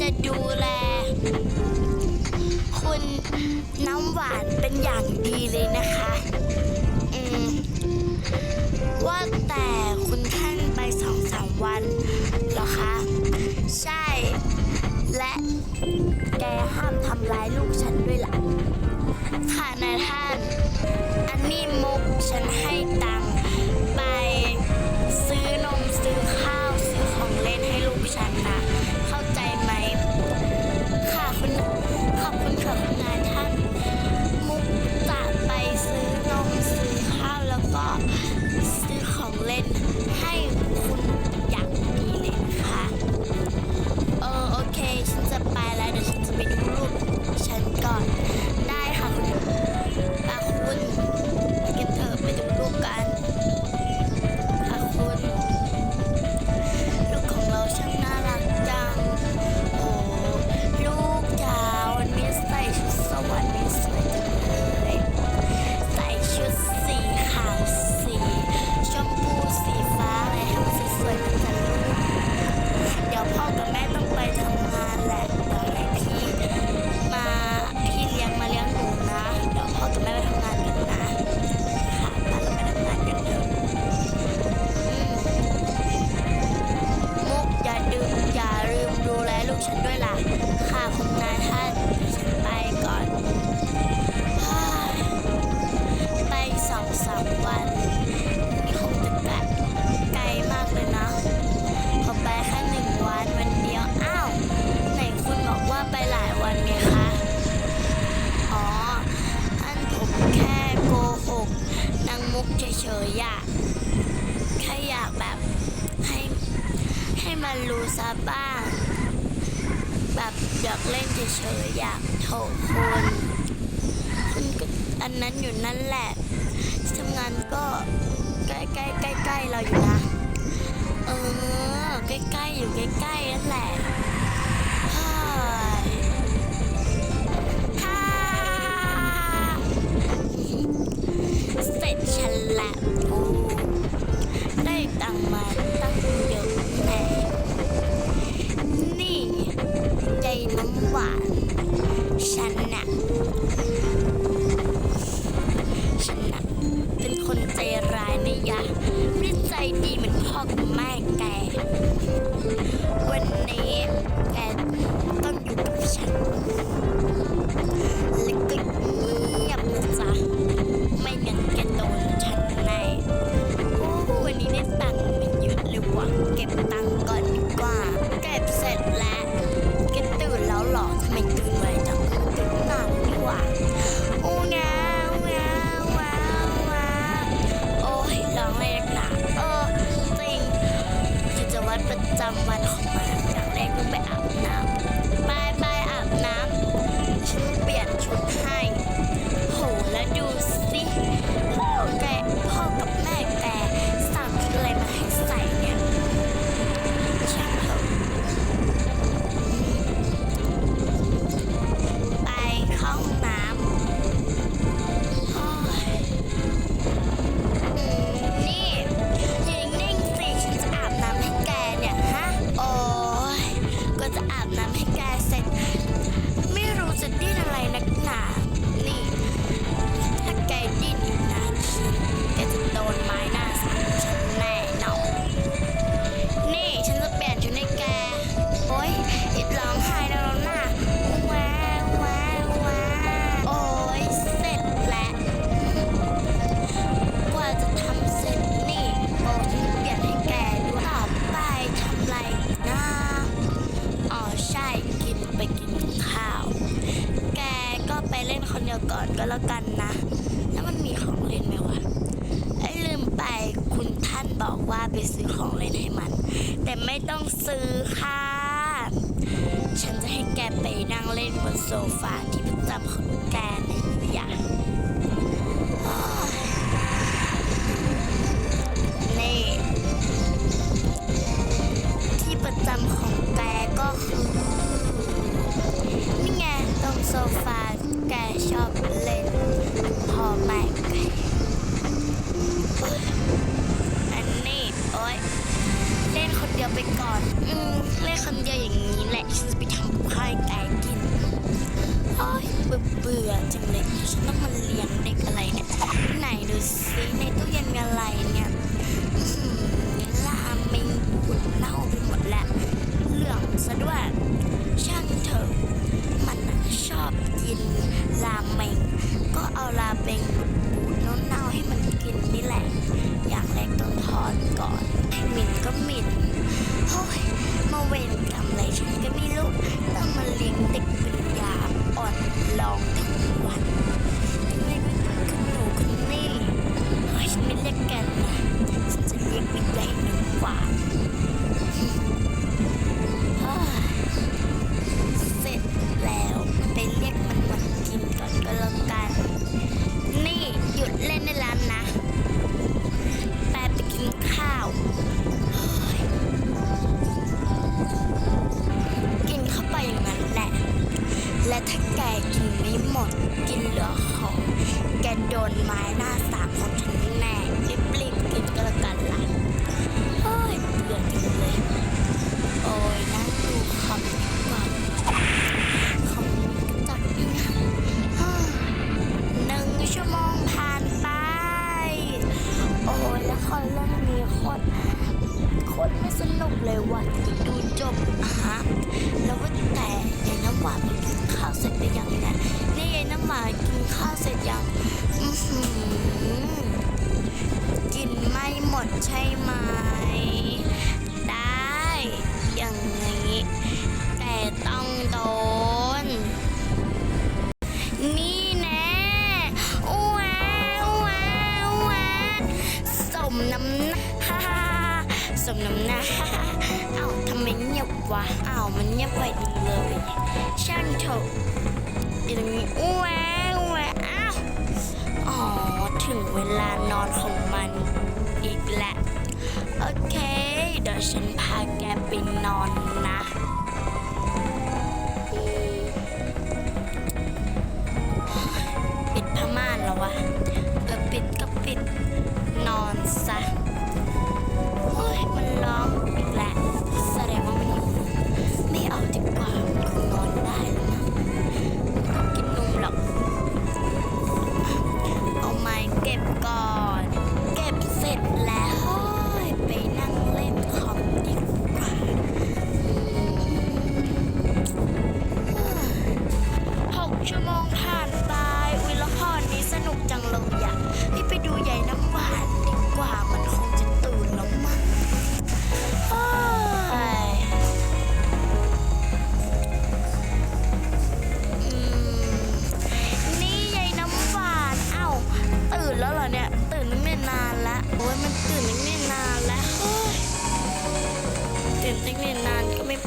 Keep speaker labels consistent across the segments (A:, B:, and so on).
A: จะดูแล คุณน้ำหวานเป็นอย่างดีเลยนะคะว่าแต่คุณท่านไปสองสามวันเหรอคะ ใช่ และแกห้ามทำร้ายลูกฉันด้วยล่ะ ค่ะนายท่าน อันนี้มุกฉันให้ตังค์ไปซื้อนมซื้อข้าว ซื้อของเล่นให้ลูกฉันนะ ออยากโทษคนมันก็อันนั้นอยู่นั่นแหละทำงานก็ใกล้ๆใกล้ใเราอยู่นะ เออ ใกล้ๆอยู่ใกล้ๆนั่นแหละ ไม่มีของเล่นไหมวะไอ้ลืมไปคุณท่านบอกว่าไปซื้อของเล่นให้มัน แต่ไม่ต้องซื้อค่ะ ฉันจะให้แกไปนั่งเล่นบนโซฟาที่ประจำของแกในะอย่านี่ที่ประจำของแกก็คือนี่ไงตรงโซฟาแกชอบเล่น อไปอันนี้โอ๊ยเล่นคนเดียวไปก่อน อืมเล่นคนเดียวอย่างนี้แหละฉันจะไปทำข้าวไก่กินโอ๊ยเบื่อจังเลยฉันต้องมาเลี้ยงเด็กอะไรเนี่ยไหนดูซิในต ก็หมิ่นโอ้ยมาเวรกรรมอะไรฉันก็ไม่ กินไม่หมดใช่ไหม ลานอนของมันอีกแล้วโอเค เดี๋ยวฉันพาแกไปนอน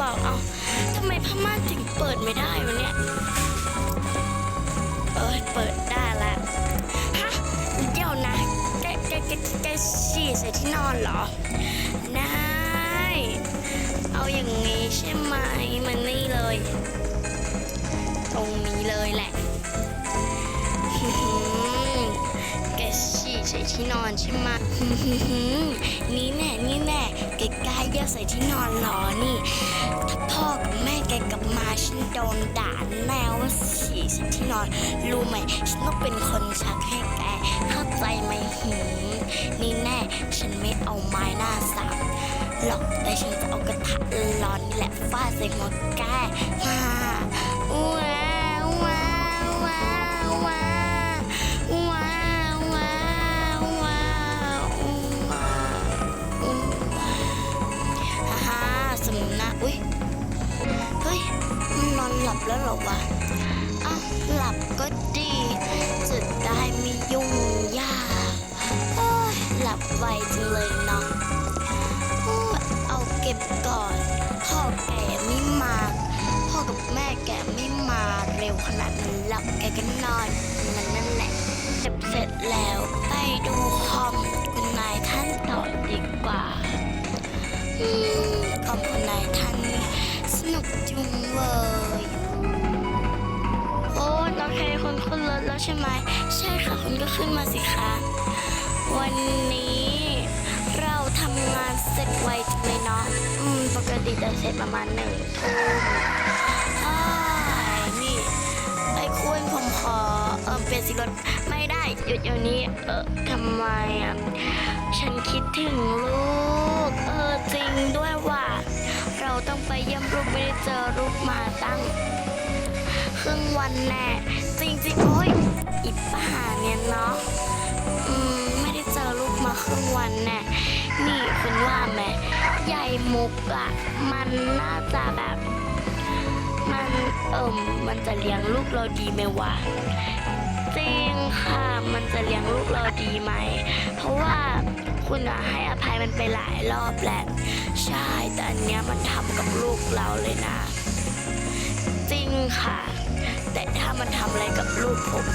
A: บอกเอาทำไมพม่านถึงเปิดไม่ได้วะเนี่ยเอ้ยเปิดได้แล้วฮะเดี๋ยวนะแกแกแกแกฉี่ใส่ที่นอนเหรอได้เอาอย่างนี้ใช่ไหมมันนี่เลย ตรงนี้เลยแหละแกฉี่ใส่ที่นอนใช่ไหม เยี่ยวใส่ที่นอนหรอนี่ถ้าพ่อกับแม่แกกลับมาฉันโดนด่าแน่ว่าฉี่ใส่ที่นอนรู้ไหมฉันต้องเป็นคนชักให้แกเข้าใจไหมหืมนี่แน่ฉันไม่เอาไม้หน้าสามหรอกแต่ฉันจะเอากระทะร้อนนี่แหละฟาดใส่หัวแกฮ่าว้า สมนะอุ้ยเฮ้ยมันนอนหลับแล้วหรอวะอ้าวหลับก็ดีจะได้ไม่ยุ่งยากโอ้ยหลับไวจังเลยเนาะโอ้ยเอาเก็บก่อน พ่อแก่ไม่มาพ่อกับแม่แก่ไม่มาเร็วขนาดนั้นหลับแกก็นอนมันนั่นแหละเก็บเสร็จแล้วไปดูคอมคุณนายท่านต่อดีกว่า อืมคอมคุณนายท่านสนุกจุงเลยโอ้ยโอเคคุณขึ้นรถแล้วใช่ไหมใช่ค่ะคุณก็ขึ้นมาสิคะวันนี้เราทำงานเสร็จไวจังเลยเนาะอืมปกติจะเสร็จประมาณหนึ่งทุ่มอ้ายนี่ไอ้คุณผมขอเออเปลี่ยนสีรถไม่ได้หยุดเดี๋ยวนี้เออทำไมอะฉันคิดถึงลูก จริงด้วยว่า เราต้องไปเยี่ยมรูปไม่ได้เจอรูปมาตั้ง ครึ่งวันแน่จริงจริโอ้ยอีป่าเนี่ยเนาะอืมไม่ได้เจอรูปมาครึ่งวันแน่นี่คุณว่าไหมใหญ่มุกอะมันน่าจะแบบ มันเอิมมันจะเลี้ยงลูกเราดีไหมวะจริงค่ะ มันจะเลี้ยงลูกเราดีไหม เพราะว่า คุณอะให้อภัยมันไปหลายรอบแล้วใช่แต่อันเนี้ยมันทำกับลูกเราเลยนะ จริงค่ะ แต่ถ้ามันทำอะไรกับลูกผม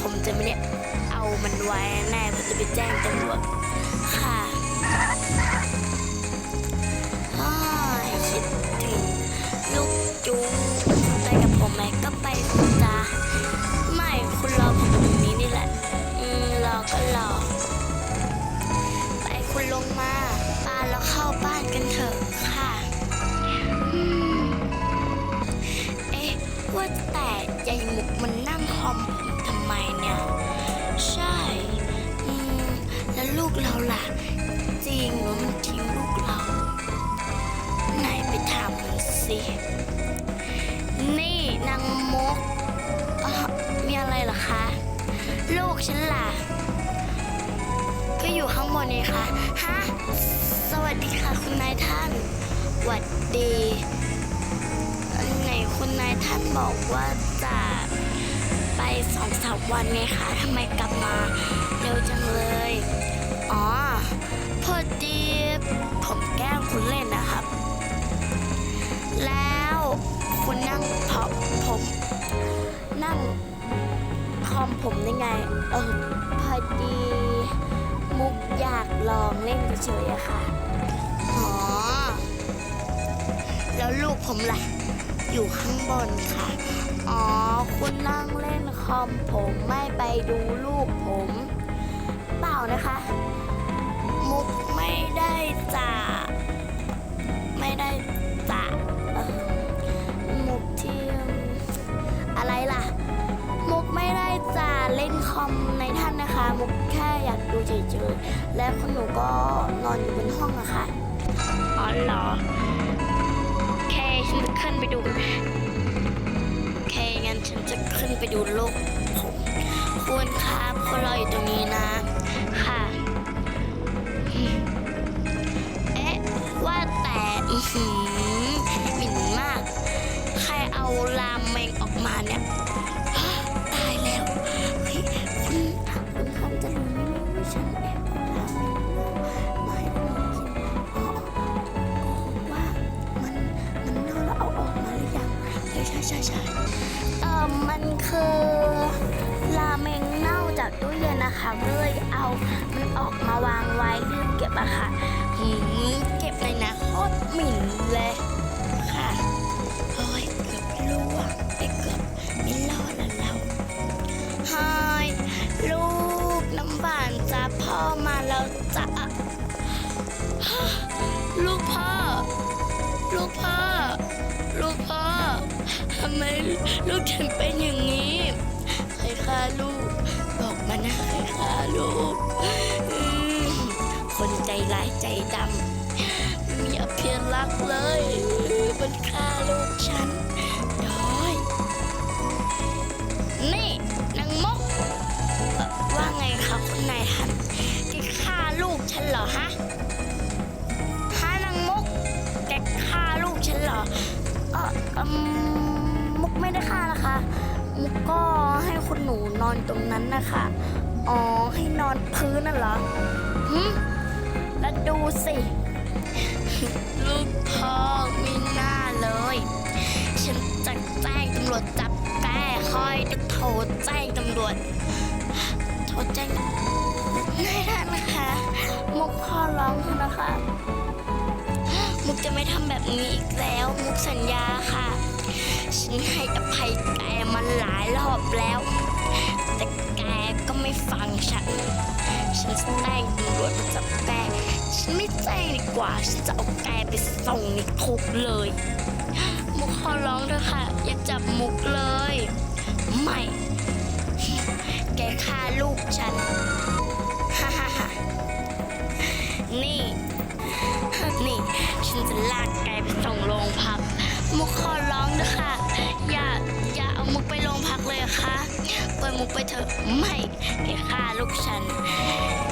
A: ผมจะไม่ได้เอามันไว้แน่ผมจะไปแจ้งตำรวจค่ะอ้ายคิดถึงลูกจูไปกับผมไหมก็ไปสิจ้าไม่คุณรอผมตรงนี้นี่แหละ อืมรอก็รอ กันเถอะค่ะอืมเอ๊ะว่าแต่ยายหมุกมันนั่งคอมผมทำไมเนี่ย ใช่อืมแล้วลูกเราล่ะ จริงหรือมันทิ้งลูกเรา ไหนไปถามมันสิ นี่นางมกอะมีอะไรเหรอคะ ลูกฉันล่ะ ก็อยู่ข้างบนนี่ค่ะฮะ สวัสดีค่ะคุณนายท่านหวัดดีอันไหนคุณนายท่านบอกว่าจะไปสองสามวันไงคะทำไมกลับมาเร็วจังเลย อ๋อ พอดีผมแกล้งคุณเล่นนะครับ แล้วคุณนั่งพอผม นั่งคอมผมได้ไง เออ พอดี มุกอยากลองเล่นเฉยๆอะค่ะ แล้วลูกผมล่ะ อยู่ข้างบนค่ะ อ๋อ คุณนั่งเล่นคอมผมไม่ไปดูลูกผม เปล่านะคะ มุกไม่ได้จะไม่ได้จะเอ่อมุกที่อะไรล่ะ มุกไม่ได้จะเล่นคอมในท่านนะคะ มุกแค่อยากดูเฉยๆและคุณหนูก็นอนอยู่บนห้องอะค่ะ อ๋อเหรอโอเคฉันจะขึ้นไปดูโอเคงั้นฉันจะขึ้นไปดูโลกผมคุณครับคุณรออยู่ตรงนี้นะ ค่ะ เอ๊ะ ว่าแต่อือ กถึงเป็นอย่างนี้ใครฆ่าลูก บอกมานะใครฆ่าลูก คนใจร้ายใจดำมีอภิรักเลย มันฆ่าลูกฉันด้อย นี่นางมก ว่าไงคะคุณนายท่านที่ฆ่าลูกฉันเหรอฮะฮะนางมกแกฆ่าลูกฉันเหรอ เอออ ไม่ได้ฆ่านะคะมุกก็ให้คุณหนูนอนตรงนั้นนะคะ อ๋อ ให้นอนพื้นน่ะเหรอหึแล้วดูสิ ลูกพ่อไม่น่าเลย ฉันจะแจ้งตำรวจจับแกคอยจะโทรแจ้งตำรวจ โทรแจ้งไม่ได้นะคะมุกขอร้องเถอะนะคะ มุกจะไม่ทำแบบนี้อีกแล้ว มุกสัญญาค่ะ ฉันให้อภัยแกมาหลายรอบแล้ว แต่แกก็ไม่ฟังฉัน ฉันจะแจ้งตำรวจมาจับแกฉันไม่แจ้งดีกว่า ฉันจะเอาแกไปส่งในคุกเลย มุกขอร้องเถอะค่ะ อย่าจับมุกเลย ไม่ แกฆ่าลูกฉัน ฮ่าฮ่าฮ่านี่ นี่ ฉันจะลากแกไปส่งโรงพัก มุกขอร้องเถอะค่ะ อย่าอย่าเอามุกไปโรงพักเลยค่ะเปิดมุกไปเถอะไม่แกฆ่าลูกฉัน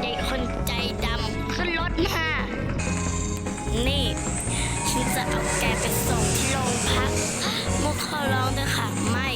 A: เด็กคนใจดำขึ้นรถมานี่ ฉันจะเอาแกไปส่งที่โรงพัก มุกขอร้องเถอะค่ะ ไม่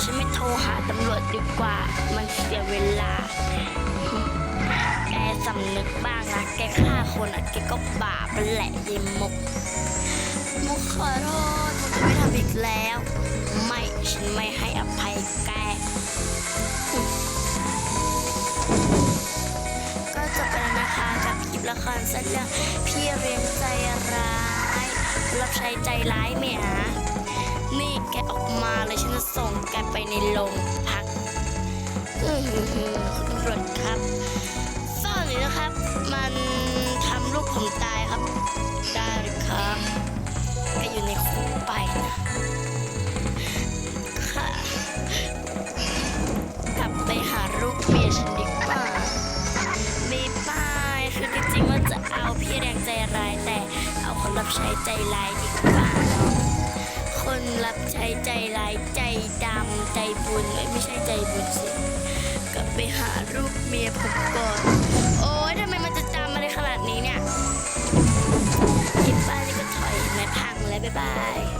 A: ฉันไม่โทรหาตำรวจดีกว่า มันเสียเวลาแกสำนึกบ้างนะ แกฆ่าคนอะ แกก็บาปไปแหละยิมมุก มุกขอโทษมุกจะไม่ทำอีกแล้ว ไม่ฉันไม่ให้อภัยแกก็จบไปแล้วนะคะกับคลิปละครสั้นเรื่องพี่เรียนใจร้ายรับใช้ใจร้ายเมียนี่แกออกมาเลยฉันจะส่งแกไปในโรงพักอือหือหือคุณตำรวจครับซ่อนอยู่นะครับ มันทำลูกผมตายครับ ได้เลยครับ ค่ะ กลับไปหาลูกเมียฉันดีกว่าไม่ป้าคือจริงๆว่าจะเอาพี่แรงใจร้ายแต่เอาคนรับใช้ใจร้ายดีกว่า คนรับใช้ใจร้ายใจดำใจบุญไม่ไม่ใช่ใจบุญสิกลับไปหาลูกเมียผมก่อนโอ้ยทำไมมันจะจำมาได้ขนาดนี้เนี่ยคิดบ้านี่ก็ถอยไม่พังเลยบ๊ายบาย